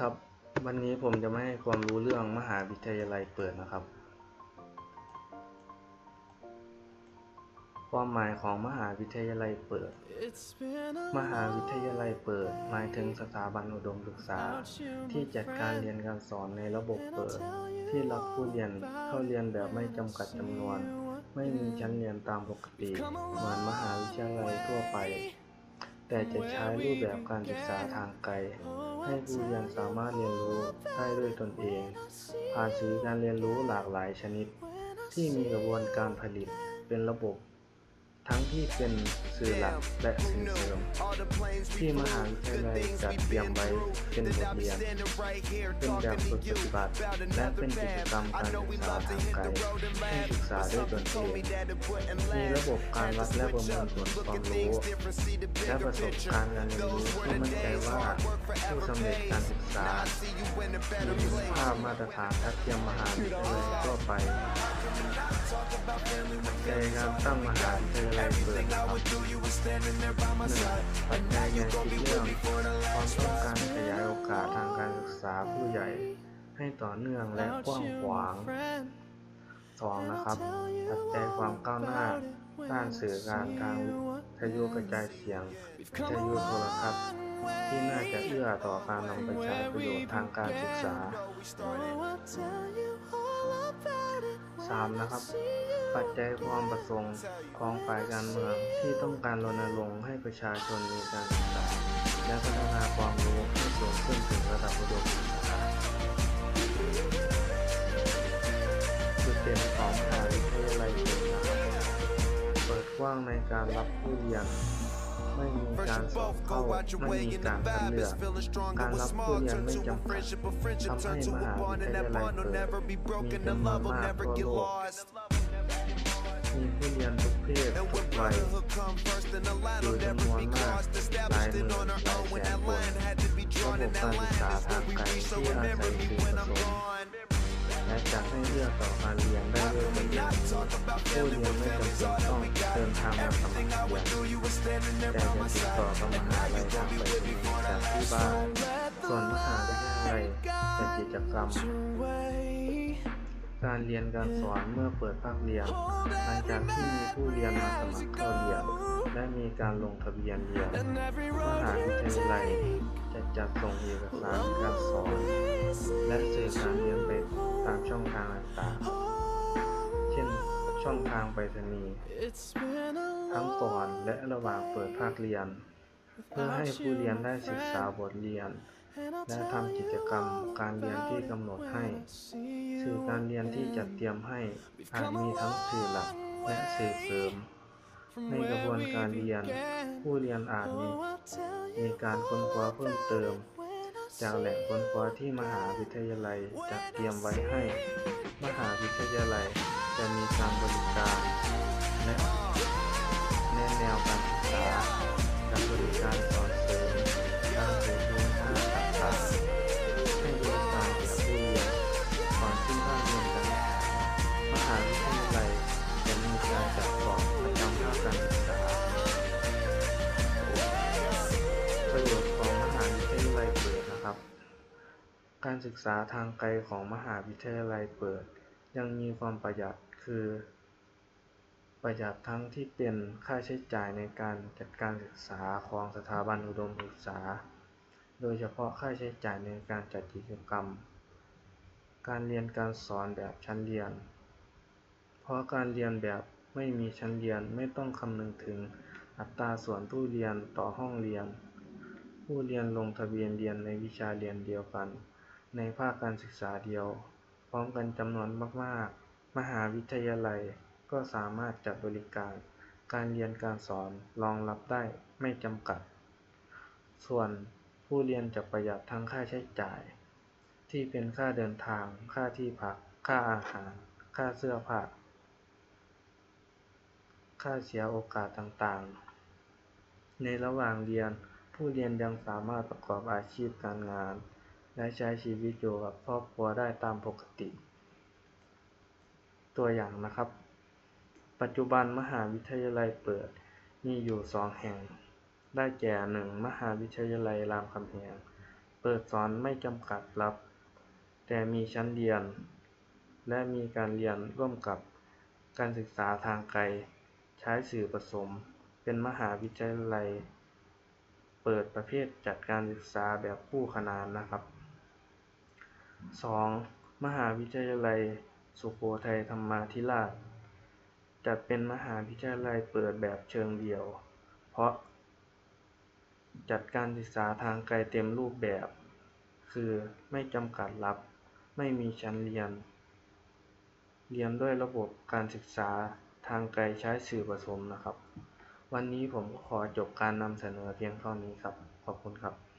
ครับ วันนี้ผมจะมาให้ความรู้เรื่องมหาวิทยาลัยเปิดนะครับ ความหมายของมหาวิทยาลัยเปิด มหาวิทยาลัยเปิด หมายถึงสถาบันอุดมศึกษา ที่จัดการเรียนการสอนในระบบเปิด ที่รับผู้เรียนเข้าเรียนแบบไม่จำกัดจำนวน ไม่มีชั้นเรียนตามปกติ เหมือนมหาวิทยาลัยทั่วไป แต่จะใช้รูปแบบการศึกษาทางไกล ให้ผู้เรียนสามารถเรียนรู้ได้ด้วยตนเอง ผ่านสื่อการเรียนรู้หลากหลายชนิด ที่มีกระบวนการผลิตเป็นระบบ ทั้งที่เป็นสื่อหลักและสื่อเสริม ที่มหาวิทยาลัยจัดเตรียมไว้เป็นบทเรียน เป็นแบบฝึกปฏิบัติ และเป็นกิจกรรมการศึกษาทางไกลให้ศึกษาด้วยตนเอง มีระบบการวัดและประเมินผลความรู้ และประสบการณ์การเรียนรู้เพื่มั่นใจว่าผู้สำเร็จการศึกษามีคุณภาพมาตรฐานทัดเทียมมหาวิทยาลัยทั่วไปในการตั้งมหาวิทยาลัยเปิดนะครับหนึ่งปัจจัยในคิดเรื่องความต้องการขยายโอกาสทางการศึกษาผู้ใหญ่ให้ต่อเนื่องและกว้างขวางสองนะครับ ปัจจัยความก้าวหน้าด้านสื่อการทางวิทยุกระจายเสียงวิทยุโทรทัศน์ที่น่าจะเอื้อต่อการนำไปใช้ประโยชน์ทางการศึกษา 3. นะครับ ปัจจัยความประสงค์ของฝ่ายการเมืองที่ต้องการรณรงค์ให้ประชาชนมีการศึกษา และพัฒนาความรู้ให้สูงขึ้นถึงระดับอุดมศึกษาจุดเด่นของมหาวิทยาลัยเปิดนะครับเปิดกว้างในการรับผู้เรียน ไม่มีการสอบเข้าไม่มีการคัดเลือกการรับผู้เรียนไม่จำกัดทำให้มหาวิทยาลัยเปิดมีจำนวนมากทั่วโลกมีผู้เรียนทุกเพศทุกวัยอยู่จำนวนมากหลายหมื่นหลายแสนคนระบบการศึกษาทางไกลที่อาศัยสื่อผสม และจัดให้เลือกต่อการเรียนได้ด้วยตนเองผู้เรียนไม่จำเป็นต้องเดินทางมาสมัครเรียนแต่จะติดต่อกับมหาลัยทางไปรษณีย์จากที่บ้านส่วนมหาวิทยาลัยจัดกิจกรรม การเรียนการสอนเมื่อเปิดภาคเรียนหลังจากที่มีผู้เรียนมาสมัครเข้าเรียนและมีการลงทะเบียนเรียนมหาวิทยาลัยจะจัดส่งเอกสารการสอน และสื่อการเรียน ต่างๆ เช่นช่องทางไปรษณีย์ทั้งก่อนและระหว่างเปิดภาคเรียน เพื่อให้ผู้เรียนได้ศึกษาบทเรียน และทำกิจกรรมการเรียนที่กำหนดให้ สื่อการเรียนที่จัดเตรียมให้อาจมีทั้งสื่อหลักและสื่อเสริม ในกระบวนการเรียน ผู้เรียนอาจมีมีการค้นคว้าเพิ่มเติม จากแหล่งค้นคว้าที่มหาวิทยาลัยจัดเตรียมไว้ให้ มหาวิทยาลัย จะมีการบริการและแนแนวการศึกษาการบริการสอนเสริมการเสริม การศึกษาทางไกลของมหาวิทยาลัยเปิด ยังมีความประหยัด คือ ประหยัดทั้งที่เป็นค่าใช้จ่ายในการจัดการศึกษาของสถาบันอุดมศึกษา โดยเฉพาะค่าใช้จ่ายในการจัดกิจกรรม การเรียนการสอนแบบชั้นเรียน เพราะการเรียนแบบไม่มีชั้นเรียนไม่ต้องคำนึงถึงอัตราส่วนผู้เรียนต่อห้องเรียน ผู้เรียนลงทะเบียนเรียนในวิชาเรียนเดียวกัน ในภาคการศึกษาเดียว พร้อมกันจำนวนมาก ๆ มหาวิทยาลัยก็สามารถจัดบริการการเรียนการสอนรองรับได้ไม่จำกัด ส่วนผู้เรียนจะประหยัดทั้งค่าใช้จ่าย ที่เป็นค่าเดินทาง ค่าที่พัก ค่าอาหาร ค่าเสื้อผ้า ค่าเสียโอกาสต่างๆ ในระหว่างเรียนผู้เรียนยังสามารถประกอบอาชีพการงาน และใช้ชีวิตอยู่กับครอบครัวได้ตามปกติ ตัวอย่างนะครับ ปัจจุบันมหาวิทยาลัยเปิดมีอยู่สองแห่ง ได้แก่หนึ่งมหาวิทยาลัยรามคำแหงเปิดสอนไม่จำกัดรับ แต่มีชั้นเรียน และมีการเรียนร่วมกับการศึกษาทางไกล ใช้สื่อผสม เป็นมหาวิทยาลัย เปิดประเภทจัดการศึกษาแบบคู่ขนานนะครับ 2. มหาวิทยาลัยสุโขทัยธรรมาธิราช จัดเป็นมหาวิทยาลัยเปิดแบบเชิงเดี่ยว เพราะจัดการศึกษาทางไกลเต็มรูปแบบ คือไม่จำกัดรับ ไม่มีชั้นเรียน เรียนด้วยระบบการศึกษาทางไกลใช้สื่อผสมนะครับ วันนี้ผมก็ขอจบการนำเสนอเพียงเท่านี้ครับ ขอบคุณครับ